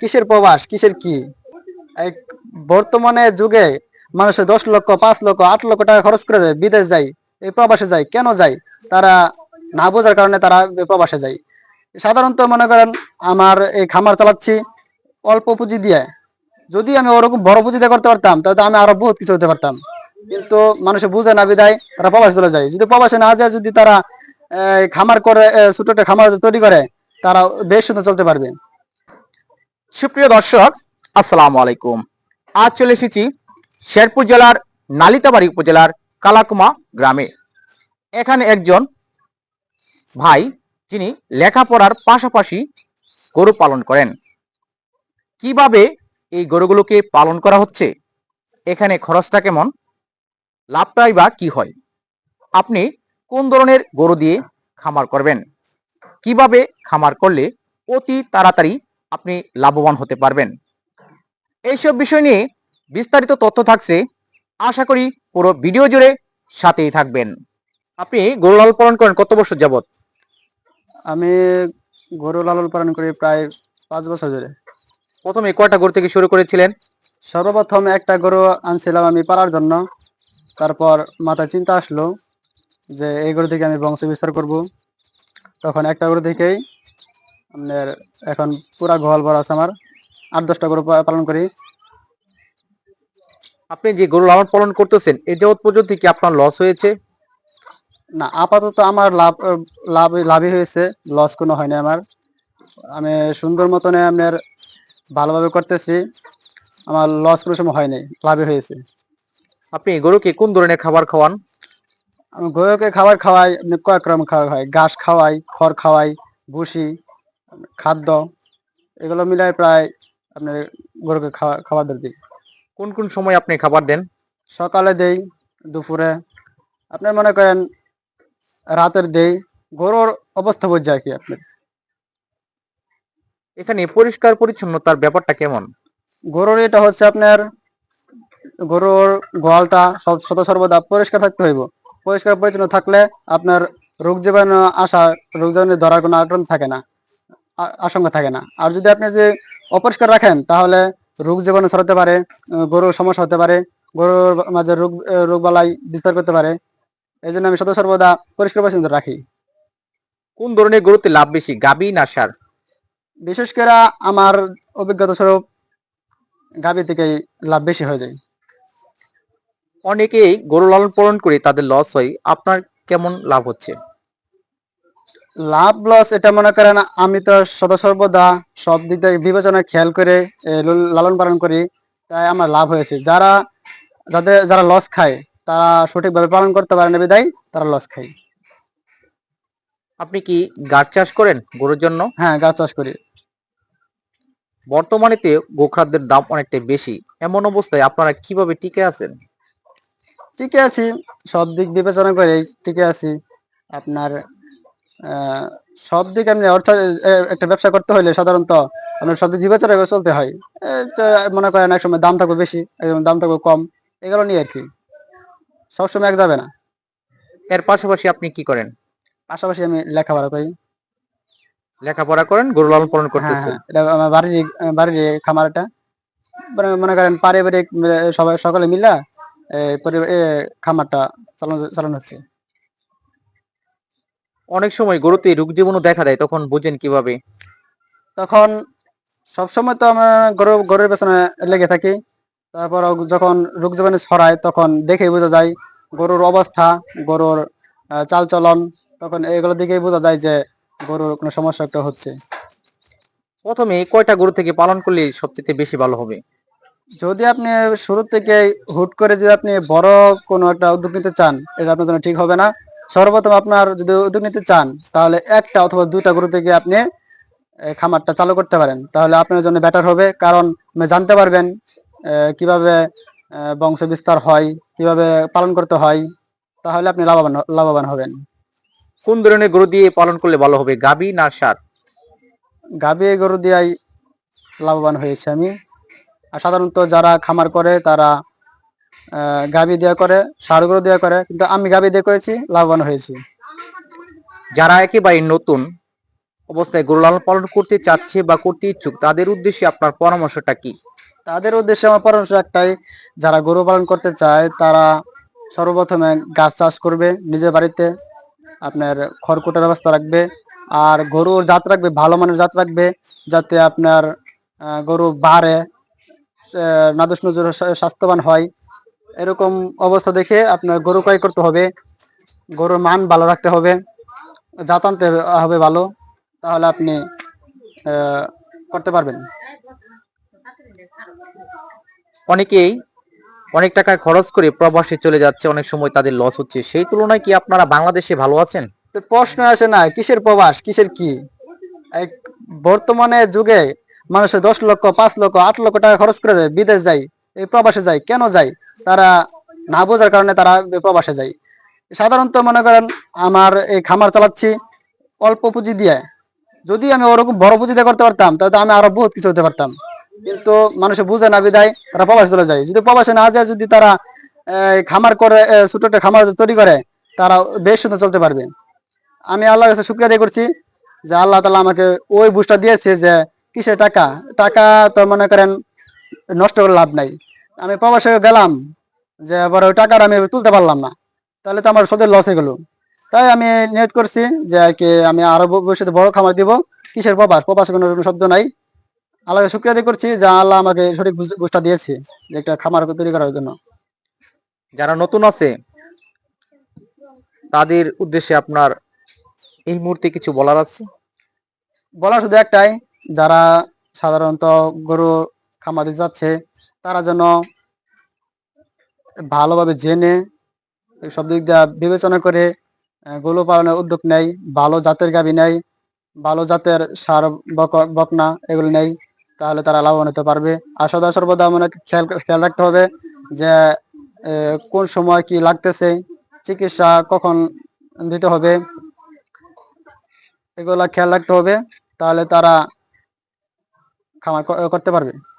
কিসের প্রবাস? কিসের কি? বর্তমানে যুগে মানুষের দশ লক্ষ, পাঁচ লক্ষ, আট লক্ষ টাকা খরচ করে যায়, বিদেশ যায়, এই প্রবাসে যায়। কেন যায়? তারা না বোঝার কারণে তারা প্রবাসে যায়। সাধারণত মনে করেন, আমার এই খামার চালাচ্ছি অল্প পুঁজি দিয়ে। যদি আমি ওরকম বড় পুঁজি দিয়ে করতে পারতাম, তাহলে আমি আরও বহুত কিছু হতে পারতাম। কিন্তু মানুষে বুঝে না বিদায় তারা প্রবাসে চলে যায়। যদি প্রবাসে না যায়, যদি তারা খামার করে ছোট খামার তৈরি করে, তারা বেশ সুন্দর চলতে পারবে। সুপ্রিয় দর্শক, আসসালামু আলাইকুম। আজ চলে এসেছি শেরপুর জেলার নালিতাবাড়ি উপজেলার কালাকুমা গ্রামে। এখানে একজন ভাই, যিনি লেখাপড়ার পাশাপাশি গরু পালন করেন। কীভাবে এই গরুগুলোকে পালন করা হচ্ছে? এখানে খরচটা কেমন? লাভটাই বা কি হয়? আপনি কোন ধরনের গরু দিয়ে খামার করবেন? কীভাবে খামার করলে অতি তাড়াতাড়ি আপনি লাভবান হতে পারবেন। এইসব বিষয় নিয়ে বিস্তারিত তথ্য থাকছে। আশা করি পুরো ভিডিও জুড়ে সাথেই থাকবেন। আপনি গরু লালন পালন করেন কত বছর যাবত আমি গরু লালন পালন করি প্রায় পাঁচ বছর ধরে। প্রথমে কয়টা গরু থেকে শুরু করেছিলেন? সর্বপ্রথম একটা গরু আনছিলাম আমি পালার জন্য। তারপর মাথায় চিন্তা আসলো যে এই গরু থেকে আমি বংশ বিস্তার করব। তখন একটা গরু থেকেই আপনার এখন পুরা ঘল ভরা আছে আমার। আট দশটা গরু পালন করি। আপনি যে গরু লালন পালন করতেছেন এই যাবৎ পর্যন্ত কি আপনার লস হয়েছে? না আপাতত আমার লাভ লাভ লাভই হয়েছে। লস কোনো হয়নি আমার। আমি সুন্দর মতনে আপনার ভালোভাবে করতেছি। আমার লস কোনো সময় হয়নি লাভই হয়েছে। আপনি গরুকে কোন ধরনের খাবার খাওয়ান? আমি গরুকে খাবার খাওয়াই কয়েক রকম খাবার খাওয়াই ঘাস খাওয়াই খড় খাওয়াই ভুসি। খাদ্য এগুলো মিলাই প্রায় আপনার গরুকে খাওয়া খাবার দিই। কোন কোন সময় আপনি খাবার দেন? সকালে দেই দুপুরে। আপনার মনে করেন রাতের দেই গরুর অবস্থা বুঝছে আর কি আপনার। এখানে পরিষ্কার পরিচ্ছন্নতার ব্যাপারটা কেমন? গরুর এটা হচ্ছে আপনার গরুর গোয়ালটা সব সদ সর্বদা পরিষ্কার থাকতে হইব। পরিষ্কার পরিচ্ছন্ন থাকলে আপনার রোগ জীবাণু আসা রোগ জীবাণু ধরার কোনো আগ্রহ থাকে না। আশঙ্কা থাকে না। আর যদি আপনি যে অপরিষ্কার রাখেন তাহলে রোগ জীবাণু ছড়াতে পারে গরুর সমস্যা হতে পারে গরুর মাঝে রোগ রোগ বালাই বিস্তার করতে পারে। এই জন্য আমি সদা সর্বদা পরিষ্কার পরিচ্ছন্ন রাখি। কোন ধরনের গরুতে লাভ বেশি গাবি না সার? বিশেষ করে আমার অভিজ্ঞতা স্বরূপ গাভী থেকেই লাভ বেশি হয়ে যায়। অনেকেই গরু লালন পালন করে তাদের লস হয় আপনার কেমন লাভ হচ্ছে? লাভ লস এটা মনে করেন আমি তো সদা সর্বদা সব দিক থেকে বিবেচনা খেয়াল করে লালন পালন করি তাই আমার লাভ হয়েছে। যারা যাদের যারা লস খায় তারা সঠিকভাবে পালন করতে পারে না বিদায় তারা লস খায়। আপনি কি গাছ চাষ করেন গরুর জন্য? হ্যাঁ গাছ চাষ করি। বর্তমানেতে গোখাদ্যের দাম অনেকটাই বেশি। এমন অবস্থায় আপনারা কীভাবে টিকে আছেন? টিকে আছি সব দিক বিবেচনা করে ঠিকই আছি। আপনার সব দিক আপনি অর্থাৎ এ- একটা ব্যবসা করতে হলে সাধারণত আপনার সব দিক বিবেচনা করে চলতে হয়। মনে করেন এক সময় দাম থাকবে বেশি দাম থাকবে কম এগুলো নিয়ে আর কি। সবসময় এক যাবে না। এর পাশাপাশি আপনি কি করেন? পাশাপাশি আমি লেখাপড়া করি। লেখাপড়া করেন গরু লালন পালন হ্যাঁ করতেছেন? হ্যাঁ এটা আমার বাড়ির বাড়ির এই খামার এটা মানে করেন পারিবারিক সবাই সকলে মিলা এই খামারটা চালানো চালানো হচ্ছে। অনেক সময় গরুতে রোগ জীবাণু দেখা দেয় তখন বুঝেন কীভাবে? তখন সবসময় তো আমরা গরু গরুর পেছনে লেগে থাকি। তারপর যখন রোগ জীবাণু ছড়ায় তখন দেখেই বোঝা যায় গরুর অবস্থা গরুর চালচলন তখন এগুলো দেখেই বোঝা যায় যে গরুর কোনো সমস্যা একটা হচ্ছে। প্রথমে কয়টা গরু থেকে পালন করলে সবচেয়ে বেশি ভালো হবে? যদি আপনি শুরু থেকে হুট করে যদি আপনি বড় কোনো একটা উদ্যোগ নিতে চান এটা আপনার জন্য ঠিক হবে না। সর্বপ্রথম আপনার যদি উদ্যোগ নিতে চান তাহলে একটা অথবা দুইটা গরু থেকে আপনি খামারটা চালু করতে পারেন। তাহলে আপনার জন্য বেটার হবে কারণ আপনি জানতে পারবেন কীভাবে বংশ বিস্তার হয় কীভাবে পালন করতে হয় তাহলে আপনি লাভবান লাভবান হবেন। কোন ধরনের গরু দিয়ে পালন করলে ভালো হবে গাবি না সার? গাভী গরু দিয়াই লাভবান হয়েছে আমি। আর সাধারণত যারা খামার করে তারা গাভী দেওয়া করে গরু দেওয়া করে কিন্তু আমি গাভী দিয়ে করেছি লাভবান হয়েছি। যারা একেবারে নতুন অবস্থায় গরু লালন পালন করতে চাচ্ছে বা করতে ইচ্ছুক তাদের উদ্দেশ্যে আপনার পরামর্শটা কি? তাদের উদ্দেশ্যে আমার পরামর্শ একটাই যারা গরু পালন করতে চায় তারা সর্বপ্রথমে গাছ চাষ করবে নিজের বাড়িতে আপনার খড়কুটার ব্যবস্থা রাখবে আর গরুর জাত রাখবে ভালো মানের জাত রাখবে যাতে আপনার গরু বাড়ে নাদুস নজর স্বাস্থ্যবান হয়। এরকম অবস্থা দেখে আপনার গরু ক্রয় করতে হবে। গরুর মান ভালো রাখতে হবে। জাত হবে- ভালো। তাহলে আপনি করতে পারবেন। অনেকেই অনেক টাকা খরচ করে প্রবাসে চলে যাচ্ছে, অনেক সময় তাদের লস হচ্ছে। সেই তুলনায় কি আপনারা বাংলাদেশে ভালো আছেন? প্রশ্ন আসে না, কিসের প্রবাস, কিসের কি? বর্তমানে যুগে মানুষের দশ লক্ষ, পাঁচ লক্ষ, আট লক্ষ টাকা খরচ করে যায়, বিদেশ যায়। এই প্রবাসে যায়। কেন যায়? তারা না বোঝার কারণে তারা প্রবাসে যায়। সাধারণত মনে করেন, আমার এই খামার চালাচ্ছি অল্প পুঁজি দিয়ে। যদি আমি ওরকম বড় পুঁজি দিয়ে করতে পারতাম, তাহলে আমি আরও বহুত কিছু হতে পারতাম। কিন্তু মানুষে বুঝে না বিদায় তারা প্রবাসে চলে যায়। যদি প্রবাসে না যায়, যদি তারা খামার করে ছোট একটা খামার তৈরি করে, তারা বেশ সুন্দর চলতে পারবে। আমি আল্লাহর কাছে শুক্রিয়া আদায় করছি যে আল্লাহ তালা আমাকে ওই বুঝটা দিয়েছে যে কিসের টাকা? টাকা তো মনে করেন নষ্ট করে লাভ নাই। আমি প্রবাসে গেলাম যে আবার ওই টাকাটা আমি তুলতে পারলাম না। তাহলে তো আমার সদের লস হয়ে গেল। তাই আমি নিয়ত করছি যে আর কি আমি আরও ভবিষ্যতে বড় খামার দিব। কিসের প্রবাস? প্রবাসে কোনো শব্দ নাই। আল্লাহকে শুক্রিয়া আদায় করছি যে আল্লাহ আমাকে সঠিক বুঝটা দিয়েছে যে একটা খামার তৈরি করার জন্য। যারা নতুন আছে তাদের উদ্দেশ্যে আপনার এই মুহূর্তে কিছু বলার আছে? বলার শুধু একটাই যারা সাধারণত গরু খামার দিতে যাচ্ছে তারা যেন ভালোভাবে জেনে সব দিক দিয়ে বিবেচনা করে গরু পালনের উদ্যোগ নেয়, ভালো জাতের গাভী নেয়, ভালো জাতের সার বক- বকনা এগুলো নেয়, তাহলে তারা লাভবান হতে পারবে। আর সদা সর্বদা মনে খেয়াল খেয়াল রাখতে হবে যে কোন সময় কি লাগতেছে, চিকিৎসা কখন দিতে হবে, এগুলা খেয়াল রাখতে হবে, তাহলে তারা খামার করতে পারবে।